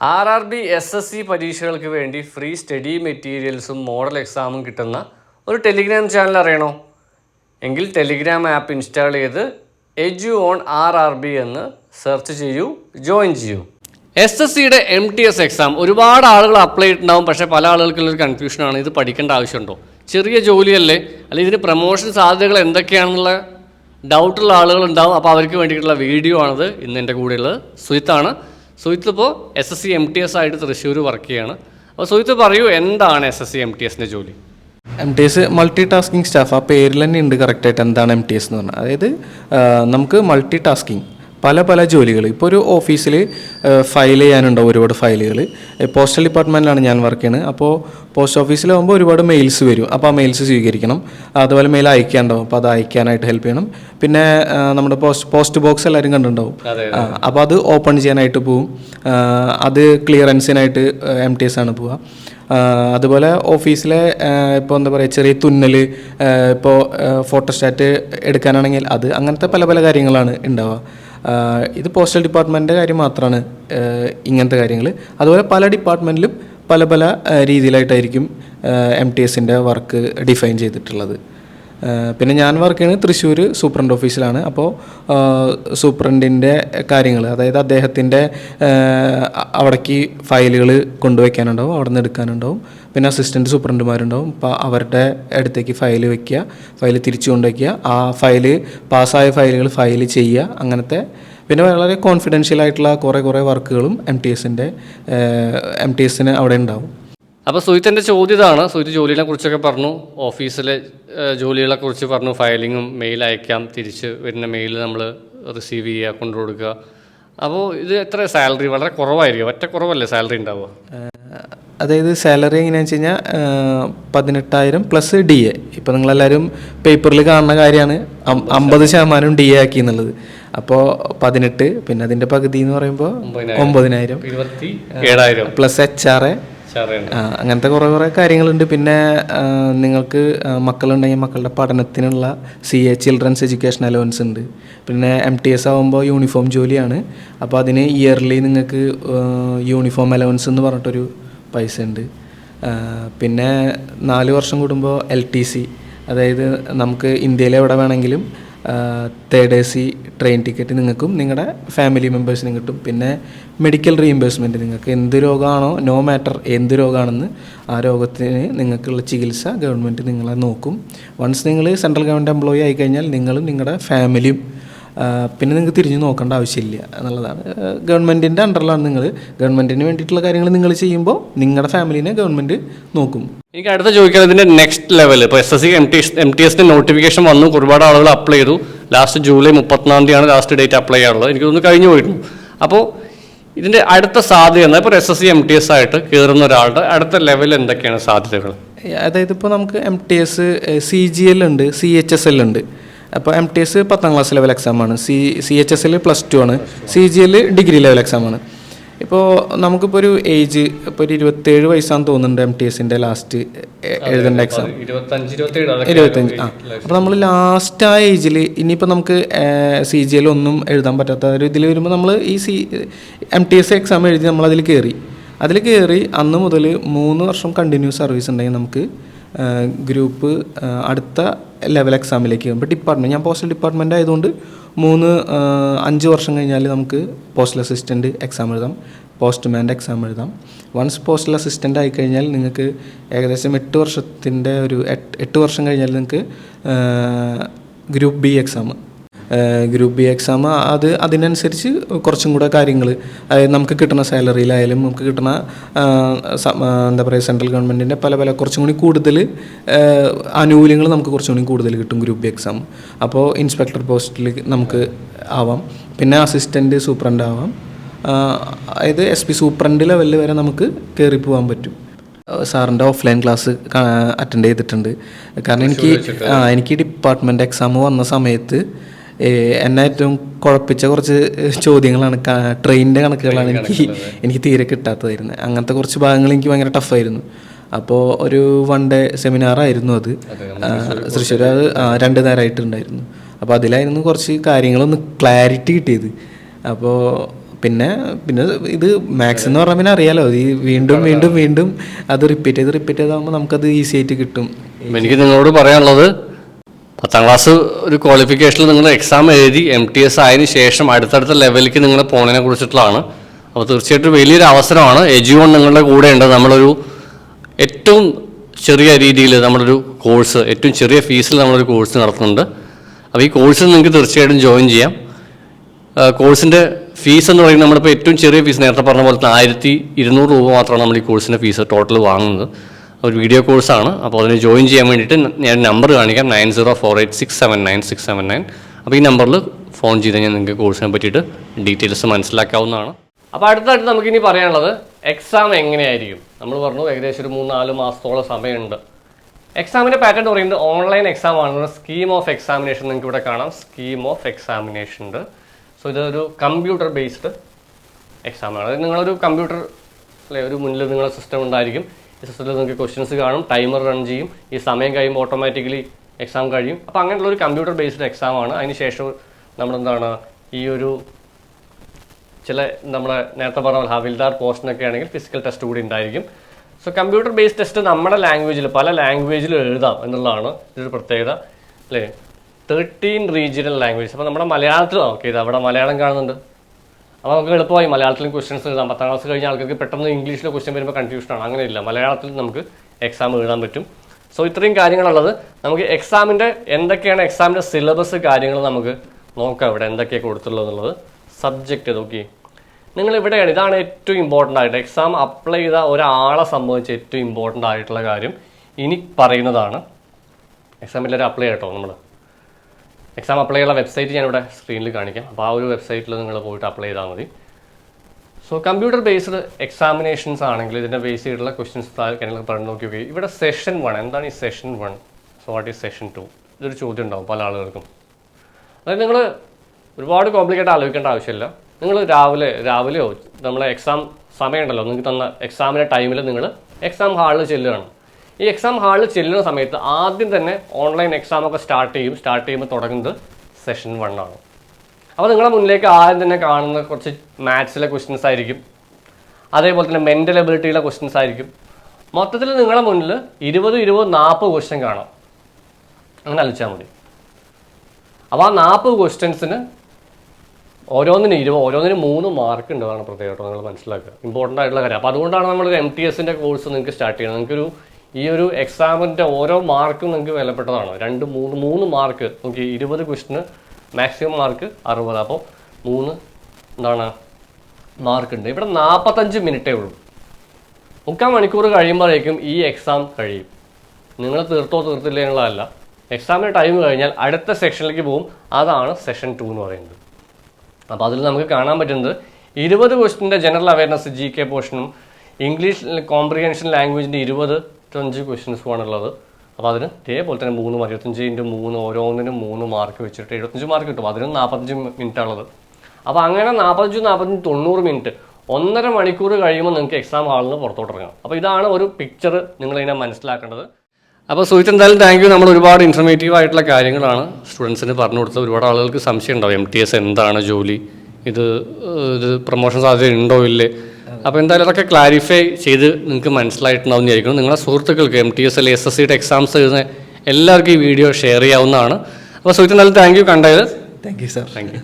R R B S S C പരീക്ഷകൾക്ക് വേണ്ടി free study മെറ്റീരിയൽസും model എക്സാമും കിട്ടുന്ന ഒരു ടെലിഗ്രാം ചാനൽ അറിയണോ? എങ്കിൽ ടെലിഗ്രാം ആപ്പ് ഇൻസ്റ്റാൾ ചെയ്ത് edu on R R B എന്ന് സെർച്ച് ചെയ്യൂ ജോയിൻ ചെയ്യൂ. എസ് എസ് സിയുടെ എം ടി എസ് എക്സാം ഒരുപാട് ആളുകൾ അപ്ലൈ ചെയ്തിട്ടുണ്ടാവും പക്ഷേ പല ആളുകൾക്കുള്ളൊരു കൺഫ്യൂഷനാണ് ഇത് പഠിക്കേണ്ട ആവശ്യമുണ്ടോ? ചെറിയ ജോലിയല്ലേ? അല്ലെങ്കിൽ ഇതിന് പ്രൊമോഷൻ സാധ്യതകൾ എന്തൊക്കെയാണെന്നുള്ള ഡൗട്ടുള്ള ആളുകളുണ്ടാവും അപ്പോൾ അവർക്ക് വേണ്ടിയിട്ടുള്ള വീഡിയോ ആണത്. ഇന്ന് എന്റെ കൂടെയുള്ളത് സുഹിത്താണ് സുഹിത്ത് ഇപ്പോൾ S S C M T S ആയിട്ട് തൃശ്ശൂർ വർക്ക് ചെയ്യാണ്. അപ്പോൾ സുഹിത്ത് പറയൂ എന്താണ് S S C M T എസിന്റെ ജോലി? M T S multi tasking staff ആ പേരിൽ തന്നെ ഉണ്ട് കറക്റ്റായിട്ട് എന്താണ് എം ടി എസ് എന്ന് പറഞ്ഞാൽ അതായത് നമുക്ക് മൾട്ടി ടാസ്കിങ് പല പല ജോലികൾ. ഇപ്പോൾ ഒരു ഓഫീസിൽ ഫയൽ ചെയ്യാനുണ്ടാവും ഒരുപാട് ഫയലുകൾ. പോസ്റ്റൽ ഡിപ്പാർട്ട്മെന്റിലാണ് ഞാൻ വർക്ക് ചെയ്യുന്നത്. അപ്പോൾ പോസ്റ്റ് ഓഫീസിലാകുമ്പോൾ ഒരുപാട് മെയിൽസ് വരും. അപ്പോൾ ആ മെയിൽസ് സ്വീകരിക്കണം. അതുപോലെ മെയിൽ അയക്കാനുണ്ടാവും. അപ്പോൾ അത് അയക്കാനായിട്ട് ഹെൽപ്പ് ചെയ്യണം. പിന്നെ നമ്മുടെ പോസ്റ്റ് പോസ്റ്റ് ബോക്സ് എല്ലാവരും കണ്ടിട്ടുണ്ടാവും. അപ്പോൾ അത് ഓപ്പൺ ചെയ്യാനായിട്ട് പോവും. അത് ക്ലിയറൻസിനായിട്ട് എം ടി എസ് ആണ് പോവുക. അതുപോലെ ഓഫീസിലെ ഇപ്പോൾ എന്താ പറയുക ചെറിയ തുന്നൽ ഇപ്പോൾ ഫോട്ടോസ്റ്റാറ്റ് എടുക്കാനാണെങ്കിൽ അത് അങ്ങനത്തെ പല പല കാര്യങ്ങളാണ് ഉണ്ടാവുക. ഇത് പോസ്റ്റൽ ഡിപ്പാർട്ട്മെന്റിന്റെ കാര്യം മാത്രമാണ് ഇങ്ങനത്തെ കാര്യങ്ങൾ അതുപോലെ പല ഡിപ്പാർട്ട്മെന്റിലും പല പല രീതിയിലായിട്ടായിരിക്കും എം ടി എസിന്റെ വർക്ക് ഡിഫൈൻ ചെയ്തിട്ടുള്ളത്. പിന്നെ ഞാൻ വർക്ക് ചെയ്യുന്നത് തൃശ്ശൂർ സൂപ്രണ്ട് ഓഫീസിലാണ് അപ്പോൾ സൂപ്രണ്ടിന്റെ കാര്യങ്ങൾ അതായത് അദ്ദേഹത്തിന്റെ അവിടേക്ക് ഫയലുകൾ കൊണ്ടുവയ്ക്കാനുണ്ടാവും അവിടെ നിന്ന് എടുക്കാനുണ്ടാവും. പിന്നെ അസിസ്റ്റന്റ് സൂപ്രണ്ടുമാരുണ്ടാവും അപ്പോൾ അവരുടെ അടുത്തേക്ക് ഫയൽ വെക്കുക ഫയൽ തിരിച്ചു കൊണ്ടുവയ്ക്കുക. ആ ഫയൽ പാസ്സായ ഫയലുകൾ ഫയൽ ചെയ്യുക അങ്ങനത്തെ. പിന്നെ വളരെ കോൺഫിഡൻഷ്യൽ ആയിട്ടുള്ള കുറേ കുറേ വർക്കുകളും എം ടി എസിന്റെ എം ടി എസിന് അവിടെ ഉണ്ടാവും. അപ്പോൾ സുഹിത്തിന്റെ ചോദ്യം ഇതാണ് സുഹിത്ത് ജോലിയെ കുറിച്ചൊക്കെ പറഞ്ഞു. ഓഫീസിലെ ജോലികളെ കുറിച്ച് പറഞ്ഞു. ഫയലിങ്ങും മെയിൽ അയക്കാം. തിരിച്ച് വരുന്ന മെയിൽ നമ്മൾ റിസീവ് ചെയ്യുക കൊണ്ടു കൊടുക്കുക. അപ്പോൾ ഇത് എത്ര സാലറി? വളരെ കുറവായിരിക്കും. ഒറ്റ കുറവല്ലേ സാലറി ഉണ്ടാവുക? അതായത് സാലറി എങ്ങനെയാണെന്ന് വെച്ച് കഴിഞ്ഞാൽ പതിനെട്ടായിരം പ്ലസ് ഡി എ. ഇപ്പോൾ നിങ്ങളെല്ലാവരും പേപ്പറിൽ കാണുന്ന കാര്യമാണ്. അമ്പത് ശതമാനം. ഡി എ ആക്കി എന്നുള്ളത്. അപ്പോൾ പതിനെട്ട് പിന്നെ അതിന്റെ പകുതി എന്ന് പറയുമ്പോൾ ഒമ്പതിനായിരം. Plus H R A. അങ്ങനത്തെ കുറേ കുറേ കാര്യങ്ങളുണ്ട്. പിന്നെ നിങ്ങൾക്ക് മക്കളുണ്ടെങ്കിൽ മക്കളുടെ പഠനത്തിനുള്ള C A children's education allowance ഉണ്ട്. പിന്നെ എം ടി എസ് ആകുമ്പോൾ യൂണിഫോം ജോലിയാണ്. അപ്പോൾ അതിന് ഇയർലി നിങ്ങൾക്ക് യൂണിഫോം അലവൻസ് എന്ന് പറഞ്ഞിട്ടൊരു പൈസ ഉണ്ട്. പിന്നെ നാല് വർഷം കൂടുമ്പോൾ എൽ ടി സി അതായത് നമുക്ക് ഇന്ത്യയിലെവിടെ വേണമെങ്കിലും third A C train ticket നിങ്ങൾക്കും നിങ്ങളുടെ ഫാമിലി മെമ്പേഴ്സിനും കിട്ടും. പിന്നെ മെഡിക്കൽ റീഇംബേഴ്സ്മെന്റ് നിങ്ങൾക്ക് എന്ത് രോഗമാണോ നോ മാറ്റർ എന്ത് രോഗമാണെന്ന് ആ രോഗത്തിന് നിങ്ങൾക്കുള്ള ചികിത്സ ഗവൺമെന്റ് നിങ്ങളെ നോക്കും. വൺസ് നിങ്ങൾ സെൻട്രൽ ഗവൺമെന്റ് എംപ്ലോയി ആയിക്കഴിഞ്ഞാൽ നിങ്ങളും നിങ്ങളുടെ ഫാമിലിയും പിന്നെ നിങ്ങൾക്ക് തിരിഞ്ഞു നോക്കേണ്ട ആവശ്യമില്ല എന്നുള്ളതാണ്. ഗവൺമെന്റിന്റെ അണ്ടറിലാണ് നിങ്ങൾ ഗവൺമെന്റിന് വേണ്ടിയിട്ടുള്ള കാര്യങ്ങൾ നിങ്ങൾ ചെയ്യുമ്പോൾ നിങ്ങളുടെ ഫാമിലിനെ ഗവൺമെന്റ് നോക്കും. എനിക്ക് അടുത്ത ചോദിക്കാൻ ഇതിന്റെ നെക്സ്റ്റ് ലെവൽ ഇപ്പോൾ S S C M T M T എസിന്റെ നോട്ടിഫിക്കേഷൻ വന്നു. ഒരുപാട് ആളുകൾ അപ്ലൈ ചെയ്തു. ലാസ്റ്റ് ജൂലൈ മുപ്പത്തിനാം തീയതിയാണ് ലാസ്റ്റ് ഡേറ്റ് അപ്ലൈ ചെയ്യാറുള്ളത്. എനിക്ക് തോന്നുന്നു കഴിഞ്ഞു പോയിരുന്നു അപ്പോൾ ഇതിന്റെ അടുത്ത സാധ്യത എന്നാൽ ഇപ്പോൾ S S C M T S ആയിട്ട് കയറുന്ന ഒരാളുടെ അടുത്ത ലെവൽ എന്തൊക്കെയാണ് സാധ്യതകൾ? അതായത് ഇപ്പോൾ നമുക്ക് M T S C G L ഉണ്ട് സി എച്ച് എസ് എൽ ഉണ്ട്. അപ്പോൾ എം ടി എസ് പത്താം class level എക്സാമാണ് C C H S L plus two ആണ്. C G L degree level എക്സാമാണ് ഇപ്പോൾ നമുക്കിപ്പോൾ ഒരു ഏജ് ഇപ്പോൾ ഒരു ഇരുപത്തേഴ് വയസ്സാന്ന് തോന്നുന്നുണ്ട് എം ടി എസിന്റെ ലാസ്റ്റ് എഴുതേണ്ട എക്സാം ഇരുപത്തഞ്ച് ആ. അപ്പോൾ നമ്മൾ ലാസ്റ്റ് ആ ഏജിൽ ഇനിയിപ്പോൾ നമുക്ക് സി ജി എൽ ഒന്നും എഴുതാൻ പറ്റാത്ത ഒരു ഇതിൽ വരുമ്പോൾ നമ്മൾ ഈ C M T S exam എഴുതി നമ്മൾ അതിൽ കയറി അതിൽ കയറി അന്ന് മുതൽ മൂന്ന് വർഷം കണ്ടിന്യൂസ് സർവീസ് ഉണ്ടെങ്കിൽ നമുക്ക് ഗ്രൂപ്പ് അടുത്ത ലെവൽ എക്സാമിലേക്ക് ഇപ്പോൾ ഡിപ്പാർട്ട്മെന്റ് ഞാൻ പോസ്റ്റൽ ഡിപ്പാർട്ട്മെന്റ് ആയതുകൊണ്ട് മൂന്ന് അഞ്ച് വർഷം കഴിഞ്ഞാൽ നമുക്ക് പോസ്റ്റൽ അസിസ്റ്റന്റ് എക്സാം എഴുതാം പോസ്റ്റ്മാന്റെ എക്സാം എഴുതാം. വൺസ് പോസ്റ്റൽ അസിസ്റ്റന്റ് ആയിക്കഴിഞ്ഞാൽ നിങ്ങൾക്ക് ഏകദേശം എട്ട് വർഷത്തിന്റെ ഒരു എട്ട് വർഷം കഴിഞ്ഞാൽ നിങ്ങൾക്ക് group B exam group B exam അത് അതിനനുസരിച്ച് കുറച്ചും കൂടെ കാര്യങ്ങൾ അതായത് നമുക്ക് കിട്ടുന്ന സാലറിയിലായാലും നമുക്ക് കിട്ടുന്ന എന്താ പറയുക സെൻട്രൽ ഗവൺമെന്റിന്റെ പല പല കുറച്ചും കൂടി കൂടുതൽ ആനുകൂല്യങ്ങൾ നമുക്ക് കുറച്ചും കൂടി കൂടുതൽ കിട്ടും ഗ്രൂപ്പ് ബി എക്സാം. അപ്പോൾ ഇൻസ്പെക്ടർ പോസ്റ്റിൽ നമുക്ക് ആവാം. പിന്നെ അസിസ്റ്റന്റ് സൂപ്രണ്ട് ആവാം. അതായത് എസ് പി സൂപ്രണ്ട് ലെവലിൽ വരെ നമുക്ക് കയറി പോകാൻ പറ്റും. സാറിന്റെ ഓഫ്ലൈൻ ക്ലാസ് അറ്റൻഡ് ചെയ്തിട്ടുണ്ട്. കാരണം എനിക്ക് എനിക്ക് ഡിപ്പാർട്ട്മെന്റ് എക്സാം വന്ന സമയത്ത് എന്നെ ഏറ്റവും കുഴപ്പിച്ച കുറച്ച് ചോദ്യങ്ങളാണ്. ട്രെയിനിന്റെ കണക്കുകളാണ് എനിക്ക് എനിക്ക് തീരെ കിട്ടാത്തതായിരുന്നത് അങ്ങനത്തെ കുറച്ച് ഭാഗങ്ങൾ എനിക്ക് ഭയങ്കര ടഫായിരുന്നു അപ്പോൾ ഒരു വൺ ഡേ സെമിനാറായിരുന്നു അത്. തൃശ്ശൂർ അത് രണ്ട് നേരമായിട്ടുണ്ടായിരുന്നു അപ്പോൾ അതിലായിരുന്നു കുറച്ച് കാര്യങ്ങളൊന്ന് ക്ലാരിറ്റി കിട്ടിയത്. അപ്പോൾ പിന്നെ പിന്നെ ഇത് മാത്സ് എന്ന് പറഞ്ഞാൽ പിന്നെ അറിയാലോ. ഈ വീണ്ടും വീണ്ടും വീണ്ടും അത് റിപ്പീറ്റ് ചെയ്ത് റിപ്പീറ്റ് ചെയ്താകുമ്പോൾ നമുക്കത് ഈസി ആയിട്ട് കിട്ടും. എനിക്ക് നിങ്ങളോട് പറയാനുള്ളത് പത്താം ക്ലാസ് ഒരു ക്വാളിഫിക്കേഷനിൽ നിങ്ങൾ എക്സാം എഴുതി എം ടി എസ് ആയതിനു ശേഷം അടുത്തടുത്ത ലെവലിലേക്ക് നിങ്ങൾ പോണതിനെ കുറിച്ചിട്ടുള്ളതാണ്. അപ്പോൾ തീർച്ചയായിട്ടും വലിയൊരു അവസരമാണ്. എജുവൺ നിങ്ങളുടെ കൂടെ ഉണ്ട്. നമ്മളൊരു ഏറ്റവും ചെറിയ രീതിയിൽ നമ്മളൊരു കോഴ്സ് ഏറ്റവും ചെറിയ ഫീസിൽ നമ്മളൊരു കോഴ്സ് നടത്തുന്നുണ്ട്. അപ്പോൾ ഈ കോഴ്സിൽ നിങ്ങൾക്ക് തീർച്ചയായിട്ടും ജോയിൻ ചെയ്യാം. കോഴ്സിന്റെ ഫീസ് എന്ന് പറയുന്നത് നമ്മളിപ്പോൾ ഏറ്റവും ചെറിയ ഫീസ് നേരത്തെ പറഞ്ഞ പോലെ തന്നെ ആയിരത്തി ഇരുന്നൂറ് രൂപ മാത്രമാണ് നമ്മൾ ഈ കോഴ്സിന്റെ ഫീസ് ടോട്ടൽ വാങ്ങുന്നത്. ഒരു വീഡിയോ കോഴ്സാണ് അപ്പോൾ അതിന് ജോയിൻ ചെയ്യാൻ വേണ്ടിയിട്ട് ഞാൻ നമ്പർ കാണിക്കാം. Nine zero four eight six seven nine six seven nine. അപ്പോൾ ഈ നമ്പറിൽ ഫോൺ ചെയ്ത് കഴിഞ്ഞാൽ നിങ്ങൾക്ക് കോഴ്സിനെ പറ്റിയിട്ട് ഡീറ്റെയിൽസ് മനസ്സിലാക്കാവുന്നതാണ്. അപ്പോൾ അടുത്തായിട്ട് നമുക്കിനി പറയാനുള്ളത് എക്സാം എങ്ങനെയായിരിക്കും? നമ്മൾ പറഞ്ഞു ഏകദേശം ഒരു മൂന്ന് നാല് മാസത്തോളം സമയമുണ്ട്. എക്സാമിന്റെ പാറ്റേൺ പറയുന്നത് ഓൺലൈൻ എക്സാം ആണ്. സ്കീം ഓഫ് എക്സാമിനേഷൻ നിങ്ങൾക്ക് ഇവിടെ കാണാം. സ്കീം ഓഫ് എക്സാമിനേഷൻ ഉണ്ട്. സോ ഇതൊരു കമ്പ്യൂട്ടർ ബേസ്ഡ് എക്സാമാണ് അതായത് നിങ്ങളൊരു കമ്പ്യൂട്ടർ അല്ലെ ഒരു മുന്നിൽ നിങ്ങളുടെ സിസ്റ്റം ഉണ്ടായിരിക്കും. സിസ്റ്റത്തിൽ നിങ്ങൾക്ക് ക്വസ്റ്റ്യൻസ് കാണും ടൈമർ റൺ ചെയ്യും ഈ സമയം കഴിയുമ്പോൾ ഓട്ടോമാറ്റിക്കലി എക്സാം കഴിയും. അപ്പോൾ അങ്ങനെയുള്ള ഒരു കമ്പ്യൂട്ടർ ബേസ്ഡ് എക്സാം ആണ്. അതിന് ശേഷം നമ്മളെന്താണ് ഈ ഒരു ചില നമ്മളെ നേരത്തെ പറഞ്ഞ ഹവിൽദാർ പോസ്റ്റിനൊക്കെ ആണെങ്കിൽ ഫിസിക്കൽ ടെസ്റ്റ് കൂടി ഉണ്ടായിരിക്കും. സോ കമ്പ്യൂട്ടർ ബേസ്ഡ് ടെസ്റ്റ് നമ്മുടെ ലാംഗ്വേജിൽ പല ലാംഗ്വേജിലും എഴുതാം എന്നുള്ളതാണ് ഇതൊരു പ്രത്യേകത അല്ലേ? തേർട്ടീൻ റീജിയണൽ ലാംഗ്വേജ് അപ്പോൾ നമ്മുടെ മലയാളത്തിൽ ഓക്കെ ഇത് അവിടെ മലയാളം കാണുന്നുണ്ട്. അപ്പോൾ നമുക്ക് എളുപ്പമായി മലയാളത്തിലും ക്വസ്റ്റ്യൻസ് എഴുതാം. പത്താം ക്ലാസ് കഴിഞ്ഞ ആൾക്കാർക്ക് പെട്ടെന്ന് ഇംഗ്ലീഷിലെ ക്വസ്റ്റ്യൻ വരുമ്പോൾ കൺഫ്യൂഷനാണ് അങ്ങനെയില്ല. മലയാളത്തിൽ നമുക്ക് എക്സാം എഴുതാൻ പറ്റും. സോ ഇത്രയും കാര്യങ്ങളുള്ളത്. നമുക്ക് എക്സാമിന്റെ എന്തൊക്കെയാണ് എക്സാമിന്റെ സിലബസ് കാര്യങ്ങൾ നമുക്ക് നോക്കാം ഇവിടെ എന്തൊക്കെയാണ് കൊടുത്തുള്ളത് എന്നുള്ളത് സബ്ജക്റ്റ് നോക്കി. നിങ്ങൾ ഇവിടെയാണ്. ഇതാണ് ഏറ്റവും ഇമ്പോർട്ടന്റ് ആയിട്ട്. എക്സാം അപ്ലൈ ചെയ്ത ഒരാളെ സംബന്ധിച്ച് ഏറ്റവും ഇമ്പോർട്ടന്റ് ആയിട്ടുള്ള കാര്യം ഇനി പറയുന്നതാണ്. എക്സാമിൽ അപ്ലൈ ചെയ്യട്ടോ നമ്മൾ എക്സാം അപ്ലൈ ചെയ്യാനുള്ള വെബ്സൈറ്റ് ഞാനിവിടെ സ്ക്രീനിൽ കാണിക്കാം. അപ്പോൾ ആ ഒരു വെബ്സൈറ്റിൽ നിങ്ങൾ പോയിട്ട് അപ്ലൈ ചെയ്താൽ മതി. സോ കമ്പ്യൂട്ടർ ബേസ്ഡ് എക്സാമിനേഷൻസ് ആണെങ്കിൽ ഇതിന്റെ ബേസ് ചെയ്തിട്ടുള്ള ക്വസ്റ്റ്യൻസ് താഴെ പറഞ്ഞു നോക്കി നോക്കി. ഇവിടെ സെഷൻ വൺ എന്താണ് ഈ session one so what is session two ഇതൊരു ചോദ്യം ഉണ്ടാവും പല ആളുകൾക്കും. അതായത് നിങ്ങൾ ഒരുപാട് കോംപ്ലിക്കേറ്റ് ആലോചിക്കേണ്ട ആവശ്യമില്ല. നിങ്ങൾ രാവിലെ രാവിലെയോ നമ്മളെ എക്സാം സമയമുണ്ടല്ലോ നിങ്ങൾക്ക് തന്ന എക്സാമിന്റെ ടൈമിൽ നിങ്ങൾ എക്സാം ഹാളിൽ ചെല്ലുകയാണ്. ഈ എക്സാം ഹാളിൽ ചെല്ലുന്ന സമയത്ത് ആദ്യം തന്നെ ഓൺലൈൻ എക്സാം ഒക്കെ സ്റ്റാർട്ട് ചെയ്യും സ്റ്റാർട്ട് ചെയ്യുമ്പോൾ തുടങ്ങുന്നത് സെഷൻ വൺ ആണ്. അപ്പോൾ നിങ്ങളുടെ മുന്നിലേക്ക് ആദ്യം തന്നെ കാണുന്ന കുറച്ച് മാത്സിലെ ക്വസ്റ്റ്യൻസ് ആയിരിക്കും. അതേപോലെ തന്നെ മെന്റൽ എബിലിറ്റിയിലെ ക്വസ്റ്റ്യൻസ് ആയിരിക്കും. മൊത്തത്തിൽ നിങ്ങളുടെ മുന്നിൽ ഇരുപത് ഇരുപത് നാൽപ്പത് ക്വസ്റ്റ്യൻ കാണാം. അങ്ങനെ അലിച്ചാൽ മതി. അപ്പോൾ ആ നാൽപ്പത് ക്വസ്റ്റ്യൻസിന് ഓരോന്നിന് ഇരുപത് ഓരോന്നിന് മൂന്ന് മാർക്ക് ഉണ്ട് അതാണ് പ്രത്യേകമായിട്ട് നിങ്ങൾ മനസ്സിലാക്കുക. ഇമ്പോർട്ടന്റ് ആയിട്ടുള്ള കാര്യം. അപ്പോൾ അതുകൊണ്ടാണ് നമ്മൾ എം ടി എസിന്റെ കോഴ്സ് നിങ്ങൾക്ക് സ്റ്റാർട്ട് ചെയ്യുന്നത്. നിങ്ങൾക്കൊരു ഈ ഒരു എക്സാമിന്റെ ഓരോ മാർക്കും നിങ്ങൾക്ക് വിലപ്പെട്ടതാണ്. രണ്ട് മൂന്ന് മൂന്ന് മാർക്ക് നോക്കി ഇരുപത് ക്വസ്റ്റിന് മാക്സിമം മാർക്ക് അറുപത്. അപ്പോൾ മൂന്ന് എന്താണ്? മാർക്ക് ഉണ്ട്. ഇവിടെ നാൽപ്പത്തഞ്ച് മിനിറ്റേ ഉള്ളൂ. മുക്കാൽ മണിക്കൂർ കഴിയുമ്പോഴേക്കും ഈ എക്സാം കഴിയും. നിങ്ങൾ തീർത്തോ തീർത്തില്ല എന്നുള്ളതല്ല. എക്സാമിന് ടൈം കഴിഞ്ഞാൽ അടുത്ത സെക്ഷനിലേക്ക് പോകും. അതാണ് സെഷൻ ടു എന്ന് പറയുന്നത്. അപ്പോൾ അതിൽ നമുക്ക് കാണാൻ പറ്റുന്നത് ഇരുപത് ക്വസ്റ്റിന്റെ ജനറൽ അവയർനെസ് ജി കെ പോർഷനും ഇംഗ്ലീഷ് കോംപ്രിഹെൻഷൻ ലാംഗ്വേജിന്റെ ഇരുപത് അഞ്ച് ക്വസ്റ്റ്യൻസുമാണുള്ളത് അപ്പോൾ അതിന് ഇതേപോലെ തന്നെ മൂന്ന് ഇരുപത്തഞ്ച് ഇന്റു മൂന്ന് ഓരോന്നിനും മൂന്ന് മാർക്ക് വെച്ചിട്ട് എഴുപത്തഞ്ച് മാർക്ക് കിട്ടും. അതിനും നാൽപ്പത്തഞ്ച് മിനിറ്റ് ഉള്ളത്. അപ്പോൾ അങ്ങനെ നാൽപ്പത്തഞ്ച് നാൽപ്പത്തഞ്ച് തൊണ്ണൂറ് മിനിറ്റ് ഒന്നര മണിക്കൂർ കഴിയുമ്പോൾ നിങ്ങൾക്ക് എക്സാം ഹാളിൽ നിന്ന് പുറത്തോട്ട് ഇറങ്ങാം. അപ്പോൾ ഇതാണ് ഒരു പിക്ചർ നിങ്ങളിതിനെ മനസ്സിലാക്കേണ്ടത്. അപ്പോൾ സുഹിത്ത് എന്തായാലും താങ്ക് യു നമ്മൾ ഒരുപാട് ഇൻഫർമേറ്റീവ് ആയിട്ടുള്ള കാര്യങ്ങളാണ് സ്റ്റുഡൻസിന് പറഞ്ഞു കൊടുത്തത്. ഒരുപാട് ആളുകൾക്ക് സംശയം ഉണ്ടാവും എം ടി എസ് എന്താണ് ജോലി? ഇത് ഇത് പ്രൊമോഷൻ സാധ്യത ഉണ്ടോ ഇല്ലേ? അപ്പോൾ എന്തായാലും അതൊക്കെ ക്ലാരിഫൈ ചെയ്ത് നിങ്ങൾക്ക് മനസ്സിലായിട്ടുണ്ടാവും വിചാരിക്കുന്നു. നിങ്ങളുടെ സുഹൃത്തുക്കൾക്ക് എം ടി എസ് അല്ലെങ്കിൽ എസ് എസ് സിയുടെ എക്സാംസ് എഴുതുന്ന എല്ലാവർക്കും ഈ വീഡിയോ ഷെയർ ചെയ്യാവുന്നതാണ്. അപ്പോൾ സുഹൃത്ത് നല്ല താങ്ക് യു കണ്ടത് thank you sir thank you